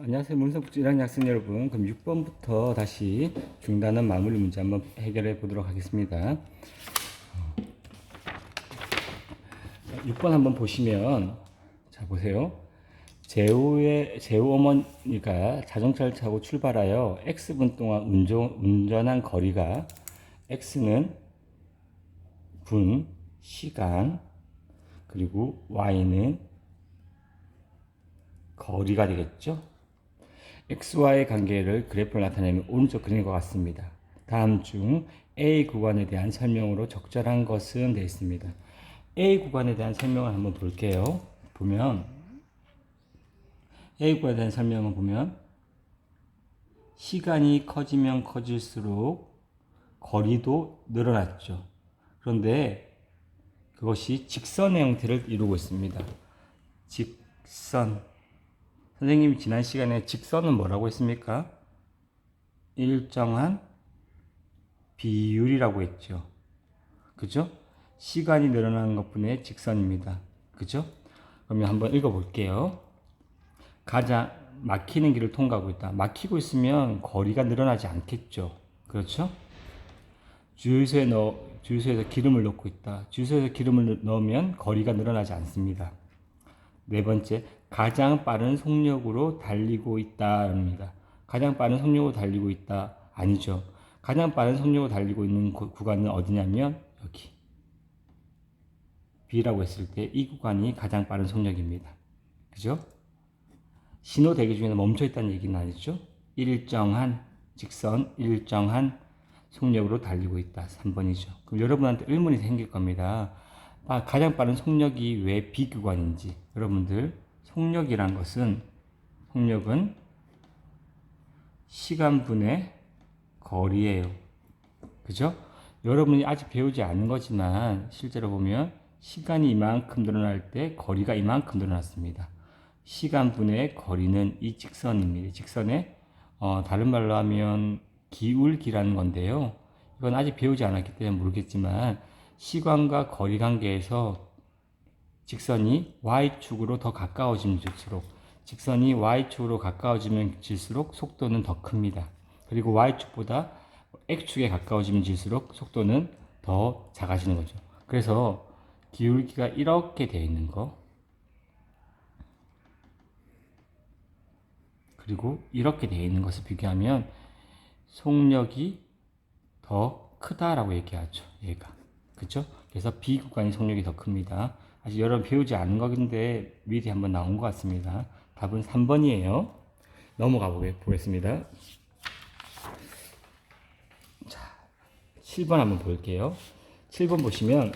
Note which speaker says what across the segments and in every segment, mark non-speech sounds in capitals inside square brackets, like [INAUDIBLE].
Speaker 1: 안녕하세요. 1학년 학생 여러분. 그럼 6번부터 다시 중단은 마무리 문제 한번 해결해 보도록 하겠습니다. 6번 한번 보시면, 자, 보세요. 재우의, 재우 어머니가 자동차를 타고 출발하여 X분 동안 운전, 운전한 거리가 X는 분, 시간, 그리고 Y는 거리가 되겠죠? Xy의 관계를 그래프로 나타내면 오른쪽 그림과 같습니다. 다음 중 A 구간에 대한 설명으로 적절한 것은 되어 있습니다. A 구간에 대한 설명을 한번 볼게요. 보면 A 구간에 대한 설명을 보면 시간이 커지면 커질수록 거리도 늘어났죠. 그런데 그것이 직선의 형태를 이루고 있습니다. 직선 선생님이 지난 시간에 직선은 뭐라고 했습니까? 일정한 비율이라고 했죠. 그죠? 시간이 늘어나는 것뿐의 직선입니다. 그죠? 그러면 한번 읽어볼게요. 가장 막히는 길을 통과하고 있다. 막히고 있으면 거리가 늘어나지 않겠죠. 그렇죠? 주유소에 넣어, 주유소에서 기름을 넣고 있다. 주유소에서 기름을 넣으면 거리가 늘어나지 않습니다. 네 번째, 가장 빠른 속력으로 달리고 있다입니다. 가장 빠른 속력으로 달리고 있다. 아니죠. 가장 빠른 속력으로 달리고 있는 구, 구간은 어디냐면 여기. B라고 했을 때 이 구간이 가장 빠른 속력입니다. 그죠? 신호 대기 중에는 멈춰 있다는 얘기는 아니죠. 일정한 직선, 일정한 속력으로 달리고 있다. 3번이죠. 그럼 여러분한테 의문이 생길 겁니다. 아, 가장 빠른 속력이 왜 B 구간인지 여러분들 속력이란 것은 속력은 시간분의 거리예요. 그죠? 여러분이 아직 배우지 않은 거지만 실제로 보면 시간이 이만큼 늘어날 때 거리가 이만큼 늘어났습니다. 시간분의 거리는 이 직선입니다. 직선의 어, 다른 말로 하면 기울기라는 건데요. 이건 아직 배우지 않았기 때문에 모르겠지만 시간과 거리 관계에서 직선이 y축으로 더 가까워지면 질수록 직선이 y축으로 가까워지면 질수록 속도는 더 큽니다. 그리고 y축보다 x축에 가까워지면 질수록 속도는 더 작아지는 거죠. 그래서 기울기가 이렇게 되어 있는 거 그리고 이렇게 되어 있는 것을 비교하면 속력이 더 크다라고 얘기하죠. 얘가. 그죠? 그래서 B 구간이 속력이 더 큽니다. 아직 여러분 배우지 않은 거긴데 미리 한번 나온 것 같습니다. 답은 3번이에요. 넘어가 보겠습니다. 자, 7번 한번 볼게요. 7번 보시면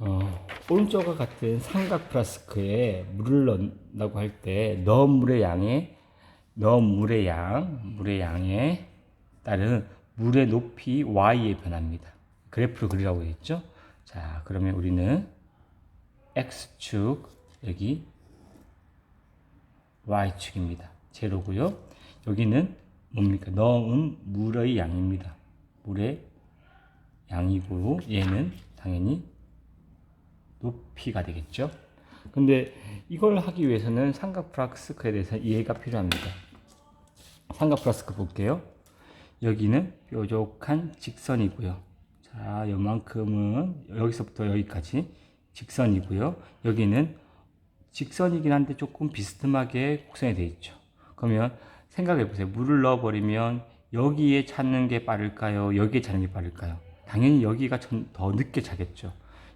Speaker 1: 어, 오른쪽과 같은 삼각 플라스크에 물을 넣는다고 할 때 넣은 물의 양에 넣은 물의 양, 물의 양에 따른 물의 높이 y에 변합니다. 그래프를 그리라고 했죠. 자, 그러면 우리는 x축 여기 y축입니다. 제로고요. 여기는 뭡니까? 넣은 물의 양입니다. 물의 양이고 얘는 당연히 높이가 되겠죠. 근데 이걸 하기 위해서는 삼각 플라스크에 대해서 이해가 필요합니다. 삼각 플라스크 볼게요. 여기는 뾰족한 직선이고요. 자, 요만큼은 여기서부터 여기까지 직선이고요. 여기는 직선이긴 한데 조금 비스듬하게 곡선이 되어 있죠. 그러면 생각해 보세요. 물을 넣어 버리면 여기에 찾는 게 빠를까요? 여기에 찾는 게 빠를까요? 당연히 여기가 더 늦게 차겠죠.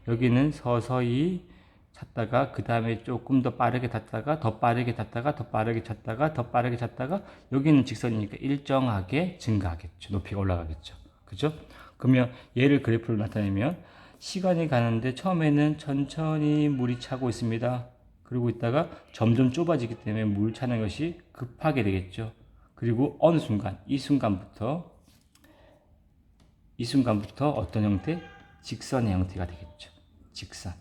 Speaker 1: 여기는 서서히 찾다가 그 다음에 조금 더 빠르게 닫다가 더 빠르게 닫다가 더 빠르게 찾다가 더 빠르게 찾다가 여기는 직선이니까 일정하게 증가하겠죠. 높이가 올라가겠죠. 그죠? 그러면 얘를 그래프로 나타내면 시간이 가는데 처음에는 천천히 물이 차고 있습니다. 그리고 있다가 점점 좁아지기 때문에 물 차는 것이 급하게 되겠죠. 그리고 어느 순간, 이 순간부터, 이 순간부터 어떤 형태? 직선의 형태가 되겠죠. 직선.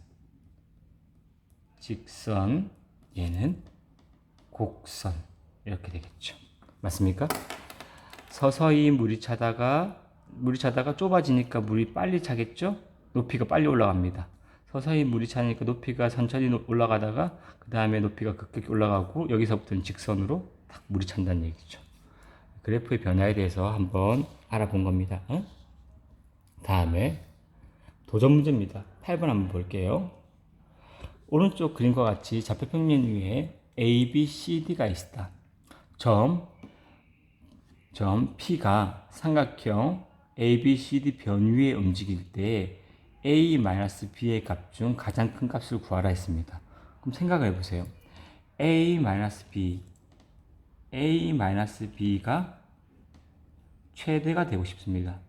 Speaker 1: 직선, 얘는 곡선. 이렇게 되겠죠. 맞습니까? 서서히 물이 차다가 물이 차다가 좁아지니까 물이 빨리 차겠죠? 높이가 빨리 올라갑니다. 서서히 물이 차니까 높이가 천천히 노- 올라가다가 그 다음에 높이가 급격히 올라가고 여기서부터는 직선으로 딱 물이 찬다는 얘기죠. 그래프의 변화에 대해서 한번 알아본 겁니다. 어? 다음에 도전 문제입니다. 8번 한번 볼게요. 오른쪽 그림과 같이 좌표평면 위에 A, B, C, D가 있다. 점, 점 P가 삼각형 A, B, C, D 변 위에 움직일 때 A-B의 값 중 가장 큰 값을 구하라 했습니다. 그럼 생각을 해보세요. A-B, A-B가 최대가 되고 싶습니다.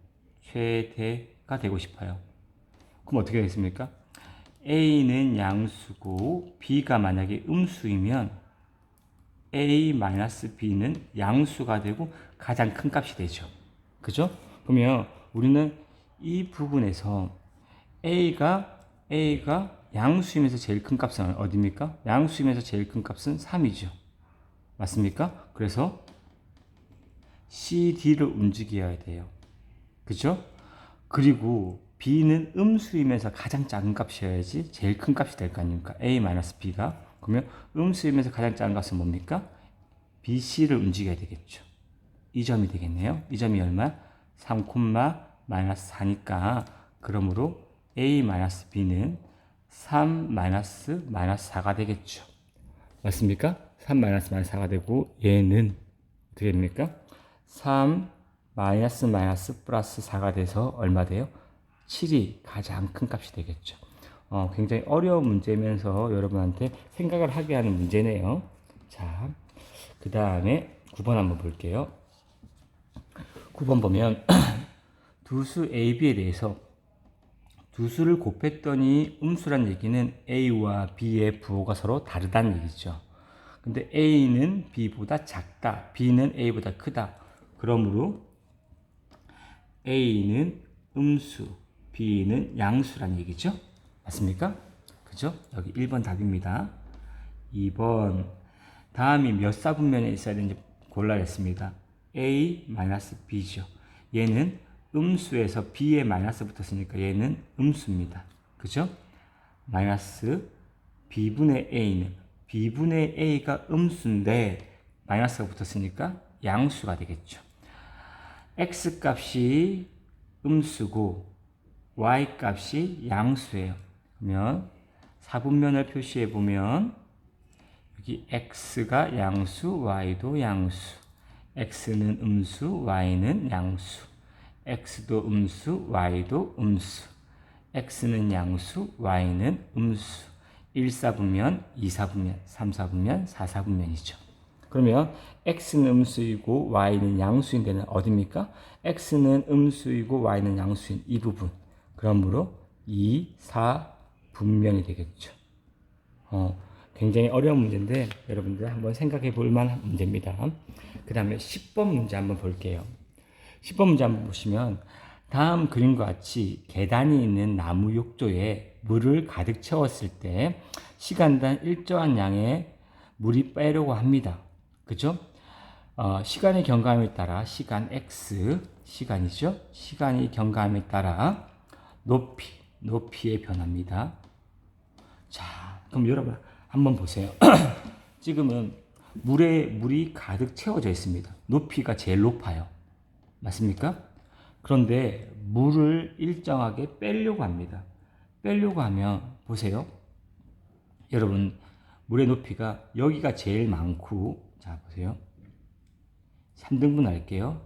Speaker 1: 최대가 되고 싶어요. 그럼 어떻게 되겠습니까? A는 양수고 B가 만약에 음수이면 A-B는 양수가 되고 가장 큰 값이 되죠. 그죠? 그러면 우리는 이 부분에서 A가 A가 양수이면서 제일 큰 값은 어디입니까? 양수이면서 제일 큰 값은 3이죠. 맞습니까? 그래서 CD를 움직여야 돼요. 그죠? 그리고 B는 음수이면서 가장 작은 값이어야지 제일 큰 값이 될 거 아닙니까? A-B가. 그러면 음수이면서 가장 작은 값은 뭡니까? BC를 움직여야 되겠죠. 이 점이 되겠네요. 이 점이 얼마? 3, 마이너스 4니까 그러므로 A-B는 3 마이너스 마이너스 4가 되겠죠. 맞습니까? 3 마이너스 마이너스 4가 되고 얘는 어떻게 됩니까? 3 마이너스 마이너스 플러스 4가 돼서 얼마 돼요? 7이 가장 큰 값이 되겠죠. 어, 굉장히 어려운 문제면서 여러분한테 생각을 하게 하는 문제네요. 자, 그 다음에 9번 한번 볼게요. 9번 보면 [CLEARS THROAT] 두 수 A, B에 대해서 두 수를 곱했더니 음수란 얘기는 A와 B의 부호가 서로 다르다는 얘기죠. 근데 A는 B보다 작다, B는 A보다 크다. 그러므로 A는 음수, B는 양수란 얘기죠. 맞습니까? 그죠? 여기 1번 답입니다. 2번 다음이 몇 사분면에 있어야 되는지 골라냈습니다. A-B죠. 얘는 음수에서 B에 마이너스 붙었으니까 얘는 음수입니다. 그죠? 마이너스 B분의 A는 B분의 A가 음수인데 마이너스가 붙었으니까 양수가 되겠죠. X 값이 음수고 Y 값이 양수예요. 그러면 사분면을 표시해 보면 여기 x가 양수, y도 양수. X는 음수, y는 양수. x도 음수, y도 음수. x는 양수, y는 음수. 1사분면, 2사분면, 3사분면, 4사분면이죠. 그러면 x는 음수이고 y는 양수인 데는 어디입니까? x는 음수이고 y는 양수인 이 부분. 그러므로 2, 4 분면이 되겠죠. 어, 굉장히 어려운 문제인데 여러분들 한번 생각해 볼 만한 문제입니다. 그 다음에 10번 문제 한번 볼게요. 10번 문제 한번 보시면 다음 그림과 같이 계단이 있는 나무 욕조에 물을 가득 채웠을 때 시간당 일정한 양의 물이 빼려고 합니다. 그죠? 어, 시간의 경감에 따라 시간 x 시간이죠. 시간의 경감에 따라 높이 높이의 변화입니다. 자, 그럼 여러분 한번 보세요. [CLEARS THROAT] 지금은 물에 물이 가득 채워져 있습니다. 높이가 제일 높아요. 맞습니까? 그런데 물을 일정하게 빼려고 합니다. 빼려고 하면 보세요. 여러분 물의 높이가 여기가 제일 많고 자 보세요. 3등분 할게요.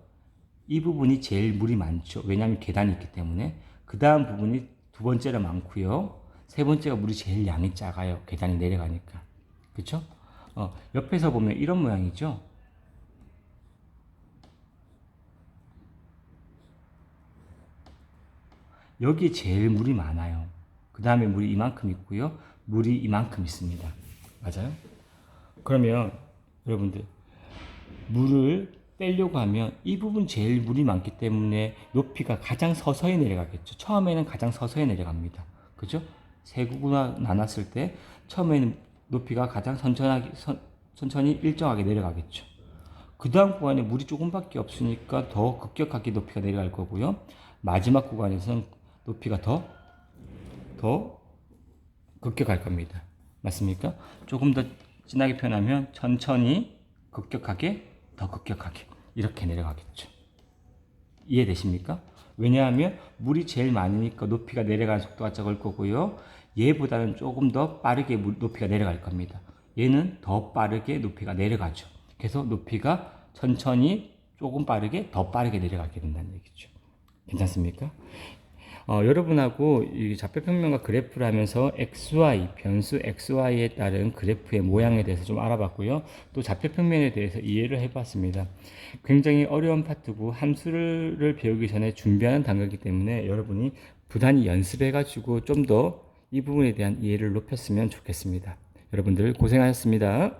Speaker 1: 이 부분이 제일 물이 많죠. 왜냐하면 계단이 있기 때문에 그 다음 부분이 두 번째로 많고요. 세 번째가 물이 제일 양이 작아요. 계단이 내려가니까. 그쵸? 어, 옆에서 보면 이런 모양이죠? 여기 제일 물이 많아요. 그 다음에 물이 이만큼 있고요. 물이 이만큼 있습니다. 맞아요? 그러면 여러분들 물을 빼려고 하면 이 부분 제일 물이 많기 때문에 높이가 가장 서서히 내려가겠죠. 처음에는 가장 서서히 내려갑니다. 그죠? 세 구구나 나눴을 때 처음에는 높이가 가장 천천하게, 선, 천천히 일정하게 내려가겠죠. 그 다음 구간에 물이 조금밖에 없으니까 더 급격하게 높이가 내려갈 거고요. 마지막 구간에서는 높이가 더, 더 급격할 겁니다. 맞습니까? 조금 더 진하게 표현하면 천천히 급격하게 더 급격하게 이렇게 내려가겠죠. 이해되십니까? 왜냐하면 물이 제일 많으니까 높이가 내려가는 속도가 적을 거고요. 얘보다는 조금 더 빠르게 물- 높이가 내려갈 겁니다. 얘는 더 빠르게 높이가 내려가죠. 그래서 높이가 천천히 조금 빠르게 더 빠르게 내려가게 된다는 얘기죠. 괜찮습니까? 어, 여러분하고 이 좌표평면과 그래프를 하면서 XY, 변수 XY에 따른 그래프의 모양에 대해서 좀 알아봤고요. 또 좌표평면에 대해서 이해를 해봤습니다. 굉장히 어려운 파트고 함수를 배우기 전에 준비하는 단계이기 때문에 여러분이 부단히 연습해가지고 좀 더 이 부분에 대한 이해를 높였으면 좋겠습니다. 여러분들 고생하셨습니다.